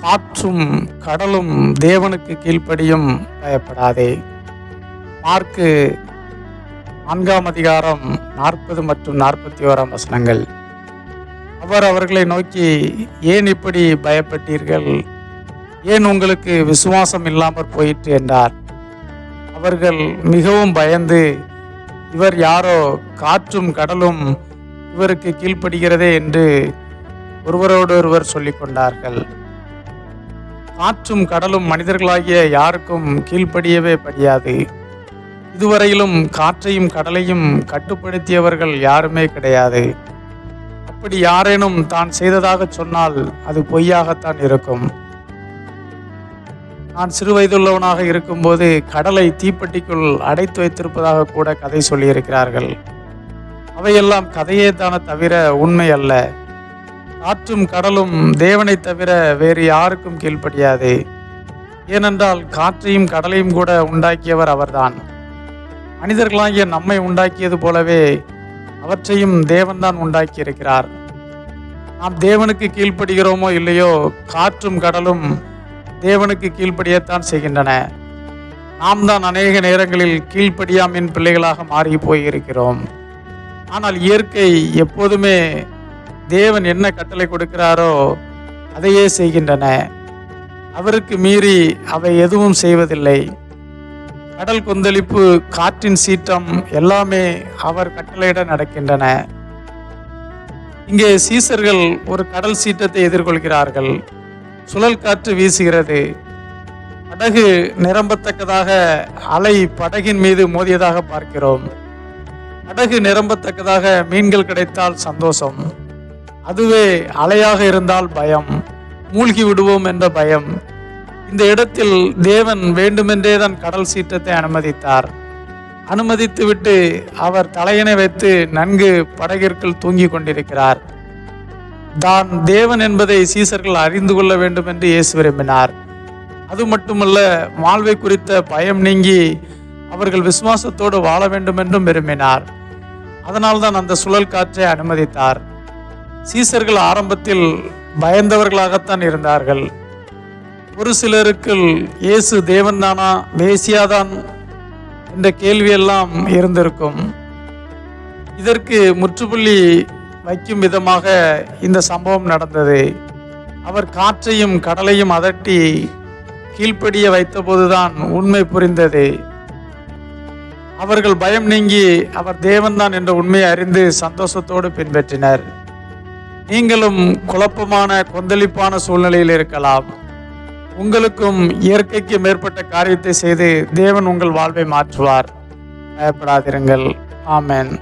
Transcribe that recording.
காற்றும் கடலும் தேவனுக்கு கீழ்ப்படியும் பயப்படாதே. மார்க்கு நான்காம் அதிகாரம் நாற்பது மற்றும் நாற்பத்தி ஓராம் வசனங்கள். அவர் அவர்களை நோக்கி ஏன் இப்படி பயப்பட்டீர்கள்? ஏன் உங்களுக்கு விசுவாசம் இல்லாமற் போயிற்று? என்றார். அவர்கள் மிகவும் பயந்து இவர் யாரோ? காற்றும் கடலும் இவருக்கு கீழ்ப்படுகிறதே என்று ஒருவரோடொருவர் சொல்லிக் கொண்டார்கள் காற்றும் கடலும் மனிதர்களாகிய யாருக்கும் கீழ்ப்படியவே படியாது. இதுவரையிலும் காற்றையும் கடலையும் கட்டுப்படுத்தியவர்கள் யாருமே கிடையாது. அப்படி யாரேனும் தான் செய்ததாக சொன்னால் அது பொய்யாகத்தான் இருக்கும். நான் சிறு வயதுள்ளவனாக இருக்கும்போது கடலை தீப்பெட்டிக்குள் அடைத்து வைத்திருப்பதாக கூட கதை சொல்லியிருக்கிறார்கள். அவையெல்லாம் கதையே தானே தவிர உண்மை அல்ல. காற்றும் கடலும் தேவனை தவிர வேறு யாருக்கும் கீழ்ப்படியாது. ஏனென்றால் காற்றையும் கடலையும் கூட உண்டாக்கியவர் அவர்தான். மனிதர்களாகிய நம்மை உண்டாக்கியது போலவே அவற்றையும் தேவன்தான் உண்டாக்கி இருக்கிறார் நாம் தேவனுக்கு கீழ்ப்படுகிறோமோ இல்லையோ காற்றும் கடலும் தேவனுக்கு கீழ்ப்படியத்தான் செய்கின்றன. நாம் தான் அநேக நேரங்களில் கீழ்ப்படியாமின் பிள்ளைகளாக மாறி போயிருக்கிறோம். ஆனால் இயற்கை எப்போதுமே தேவன் என்ன கட்டளை கொடுக்கிறாரோ அதையே செய்கின்றன. அவருக்கு மீறி அவை எதுவும் செய்வதில்லை. கடல் கொந்தளிப்பு காற்றின் சீற்றம் எல்லாமே அவர் கட்டளையிட நடக்கின்றன. இங்கே சீசர்கள் ஒரு கடல் சீற்றத்தை எதிர்கொள்கிறார்கள். சுழல் காற்று வீசுகிறது. படகு நிரம்பத்தக்கதாக அலை படகின் மீது மோதியதாக பார்க்கிறோம். படகு நிரம்பத்தக்கதாக மீன்கள் கிடைத்தால் சந்தோஷம். அதுவே அலையாக இருந்தால் பயம். மூழ்கி விடுவோம் என்ற பயம். இந்த இடத்தில் தேவன் வேண்டுமென்றே தான் கடல் சீற்றத்தை அனுமதித்தார். அனுமதித்துவிட்டு அவர் தலையணை வைத்து நன்கு படகிற்குள் தூங்கிக் கொண்டிருக்கிறார். தான் தேவன் என்பதை சீசர்கள் அறிந்து கொள்ள வேண்டும் என்று இயேசு விரும்பினார். அது மட்டுமல்ல வாழ்வை குறித்த பயம் நீங்கி அவர்கள் விசுவாசத்தோடு வாழ வேண்டும் என்றும் விரும்பினார். அதனால்தான் அந்த சுழல் காற்றை அனுமதித்தார். சீசர்கள் ஆரம்பத்தில் பயந்தவர்களாகத்தான் இருந்தார்கள். ஒரு சிலருக்கு இயேசு தேவன்தானா மேசியாதான் என்ற கேள்வியெல்லாம் இருந்திருக்கும். இதற்கு முற்றுப்புள்ளி வைக்கும் விதமாக இந்த சம்பவம் நடந்தது. அவர் காற்றையும் கடலையும் அதட்டி கீழ்ப்படிய வைத்தபோதுதான் உண்மை புரிந்தது. அவர்கள் பயம் நீங்கி அவர் தேவன்தான் என்ற உண்மையை அறிந்து சந்தோஷத்தோடு பின்பற்றினர். நீங்களும் குழப்பமான கொந்தளிப்பான சூழ்நிலையில் இருக்கலாம். உங்களுக்கும் இயற்கைக்கு மேற்பட்ட காரியத்தை செய்து தேவன் உங்கள் வாழ்வை மாற்றுவார். பயப்படாதிருங்கள். ஆமேன்.